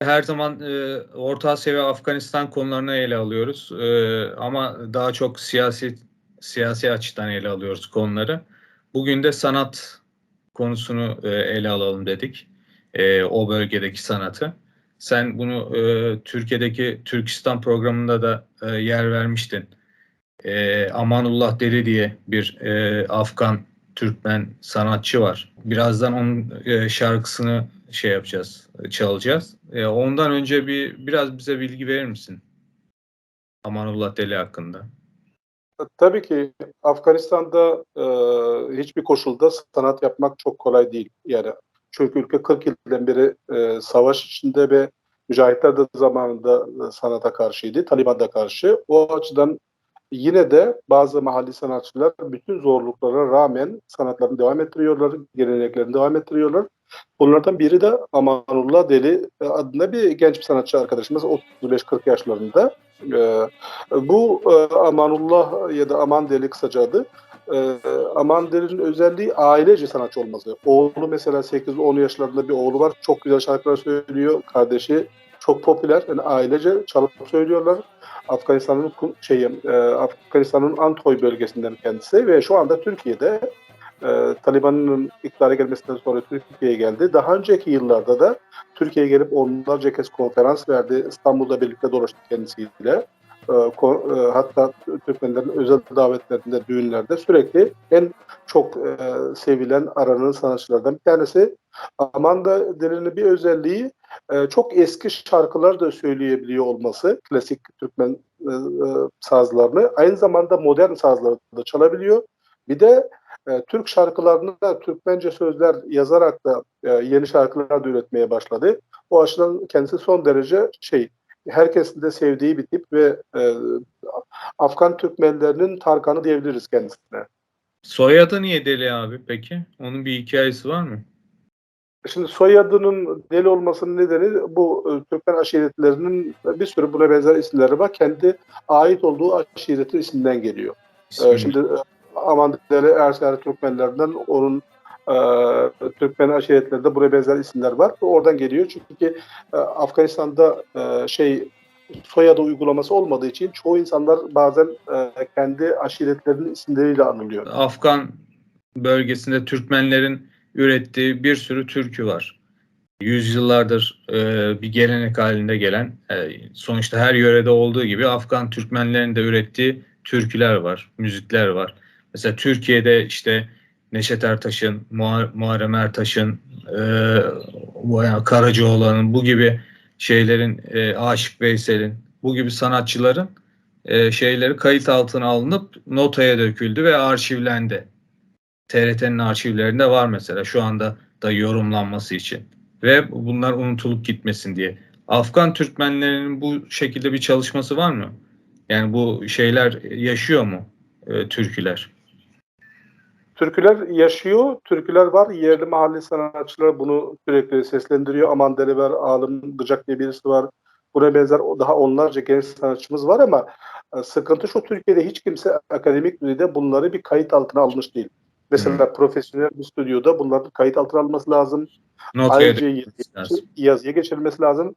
her zaman e, Orta Asya ve Afganistan konularını ele alıyoruz. E, ama daha çok siyasi siyasi açıdan ele alıyoruz konuları. Bugün de sanat konusunu e, ele alalım dedik. E, o bölgedeki sanatı. Sen bunu e, Türkiye'deki Türkistan programında da e, yer vermiştin. E, Amanullah Deli diye bir e, Afgan Türkmen sanatçı var. Birazdan onun e, şarkısını şey yapacağız, çalacağız. E, ondan önce bir biraz bize bilgi verir misin? Amanullah Deli hakkında. Tabii ki Afganistan'da e, hiçbir koşulda sanat yapmak çok kolay değil. Yani çünkü ülke 40 yıldan beri e, savaş içinde ve mücahitler de zamanında e, sanata karşıydı, Taliban karşı. O açıdan yine de bazı mahalli sanatçılar bütün zorluklara rağmen sanatlarını devam ettiriyorlar, geleneklerini devam ettiriyorlar. Bunlardan biri de Amanullah Deli e, adında bir genç bir sanatçı arkadaşımız 35-40 yaşlarında. Ee, bu e, Amanullah ya da Aman Deli kısaca adı. Aman Deli'nin özelliği ailece sanatçı olması. Oğlu mesela 8-10 yaşlarında bir oğlu var. Çok güzel şarkılar söylüyor. Kardeşi çok popüler. Yani ailece çalıp söylüyorlar. Afganistan'ın şeyi, e, Afganistan'ın Antoy bölgesinden kendisi ve şu anda Türkiye'de e, Taliban'ın iktidara gelmesinden sonra Türkiye'ye geldi. Daha önceki yıllarda da Türkiye'ye gelip onlarca kez konferans verdi. İstanbul'da birlikte dolaştı kendisiyle. E, ko, e, hatta Türkmenlerin özel davetlerinde, düğünlerde sürekli en çok e, sevilen, aranan sanatçılardan bir tanesi. Amanda Deli'nin bir özelliği e, çok eski şarkılar da söyleyebiliyor olması. Klasik Türkmen e, e, sazlarını. Aynı zamanda modern sazları da çalabiliyor. Bir de e, Türk şarkılarını da Türkmence sözler yazarak da e, yeni şarkılar da üretmeye başladı. O açıdan kendisi son derece şey herkesin de sevdiği bir tip ve e, Afgan Türkmenlerinin Tarkan'ı diyebiliriz kendisine. Soyadı niye Deli abi peki? Onun bir hikayesi var mı? Şimdi soyadının deli olmasının nedeni bu e, Türkmen aşiretlerinin bir sürü buna benzer isimleri var. Kendi ait olduğu aşiretin isminden geliyor. E, şimdi e, Amandıkları Erser Türkmenlerinden onun e, Türkmen aşiretlerinde buraya benzer isimler var. Oradan geliyor çünkü e, Afganistan'da e, şey soyadı uygulaması olmadığı için çoğu insanlar bazen e, kendi aşiretlerinin isimleriyle anılıyor. Afgan bölgesinde Türkmenlerin ürettiği bir sürü türkü var. Yüzyıllardır e, bir gelenek halinde gelen, e, sonuçta her yörede olduğu gibi Afgan Türkmenlerin de ürettiği türküler var, müzikler var. Mesela Türkiye'de işte Neşet Ertaş'ın, Muharrem Ertaş'ın, e, Karacaoğlan'ın bu gibi şeylerin, e, Aşık Veysel'in, bu gibi sanatçıların e, şeyleri kayıt altına alınıp notaya döküldü ve arşivlendi. TRT'nin arşivlerinde var mesela şu anda da yorumlanması için. Ve bunlar unutulup gitmesin diye. Afgan Türkmenlerinin bu şekilde bir çalışması var mı? Yani bu şeyler yaşıyor mu? E, türküler. Türküler yaşıyor, türküler var. Yerli mahalli sanatçılar bunu sürekli seslendiriyor. Aman Deliver, Alım Gıcak diye birisi var. Buna benzer daha onlarca genç sanatçımız var ama e, sıkıntı şu Türkiye'de hiç kimse akademik düzeyde bunları bir kayıt altına almış değil. Mesela hmm. profesyonel bir stüdyoda bunların kayıt altına alması lazım. Notaya Ayrıca yazıya geçirilmesi lazım.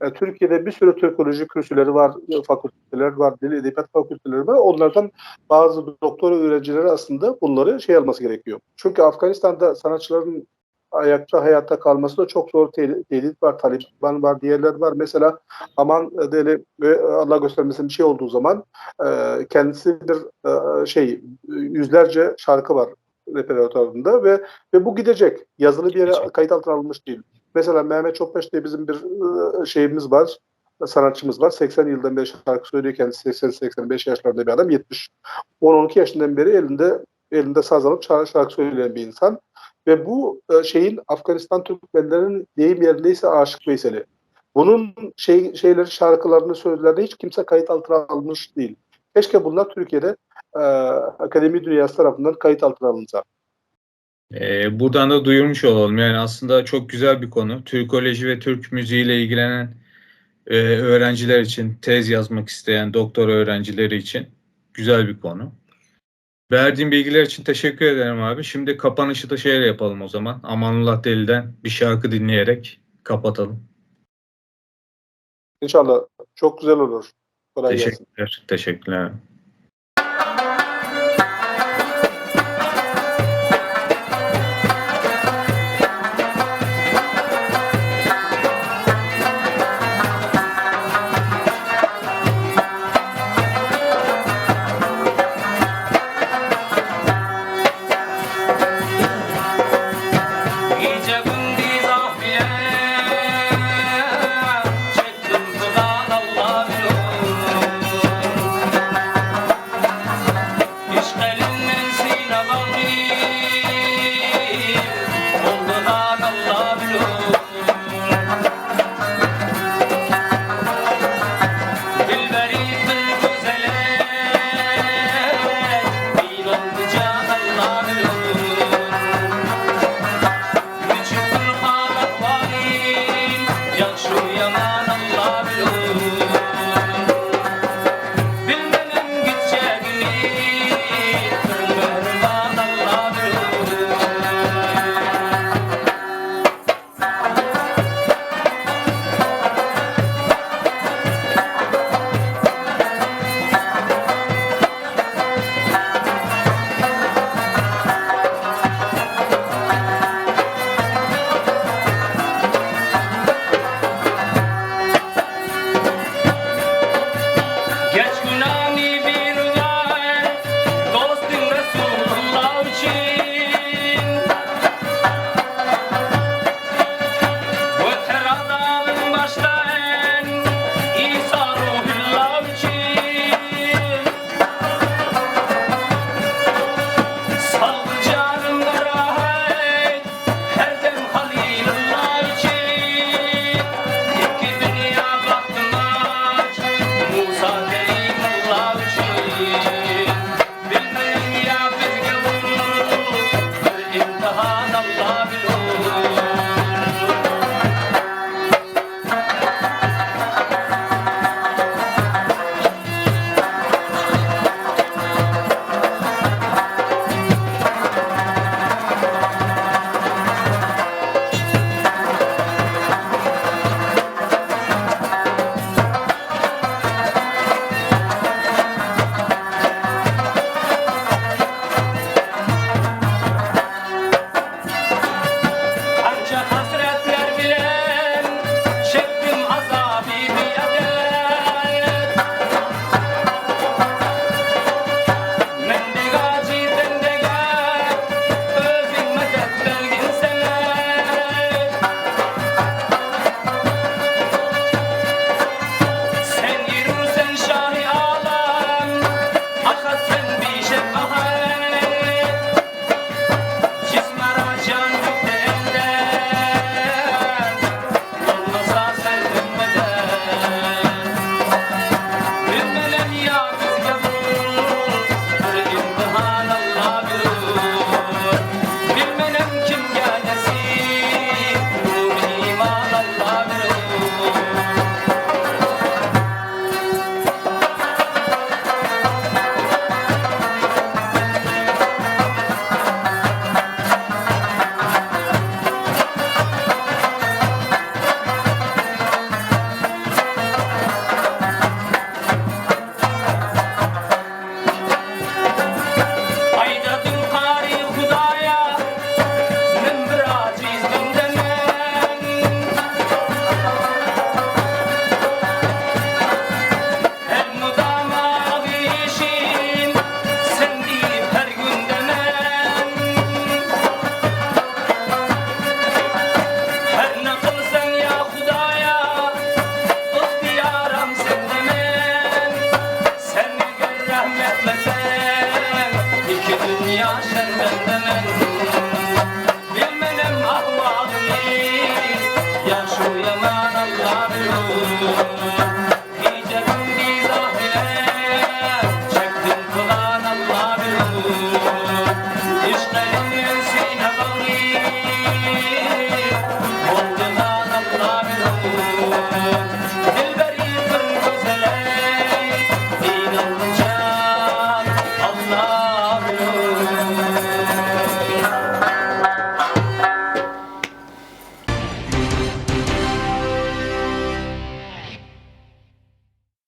E, Türkiye'de bir sürü Türkoloji kürsüleri var, fakülteler var, dil edebiyat fakülteleri var. Onlardan bazı doktora öğrencileri aslında bunları şey alması gerekiyor. Çünkü Afganistan'da sanatçıların ayakta hayatta kalması da çok zor tehdit var. Taliban var, diğerler var. Mesela aman deli ve Allah göstermesin bir şey olduğu zaman e, kendisi bir e, şey yüzlerce şarkı var repertuarında ve ve bu gidecek. Yazılı bir yere kayıt altına alınmış değil. Mesela Mehmet Çopbaş diye bizim bir şeyimiz var, sanatçımız var. 80 yıldan beri şarkı söylüyor kendisi 80-85 yaşlarında bir adam. 70 10-12 yaşından beri elinde elinde saz alıp şarkı söyleyen bir insan. Ve bu şeyin Afganistan Türkmenlerinin deyim yerindeyse Aşık Veysel'i. Bunun şey, şeyleri, şarkılarını, sözlerini hiç kimse kayıt altına almış değil. Keşke bunlar Türkiye'de e, akademi dünyası tarafından kayıt altına alınsa. Ee, buradan da duyurmuş olalım. Yani aslında çok güzel bir konu. Türkoloji ve Türk müziği ile ilgilenen e, öğrenciler için, tez yazmak isteyen doktor öğrencileri için güzel bir konu. Verdiğim bilgiler için teşekkür ederim abi. Şimdi kapanışı da şöyle yapalım o zaman. Amanullah Deli'den bir şarkı dinleyerek kapatalım. İnşallah çok güzel olur. Kolay gelsin. Teşekkürler. Teşekkürler. you know.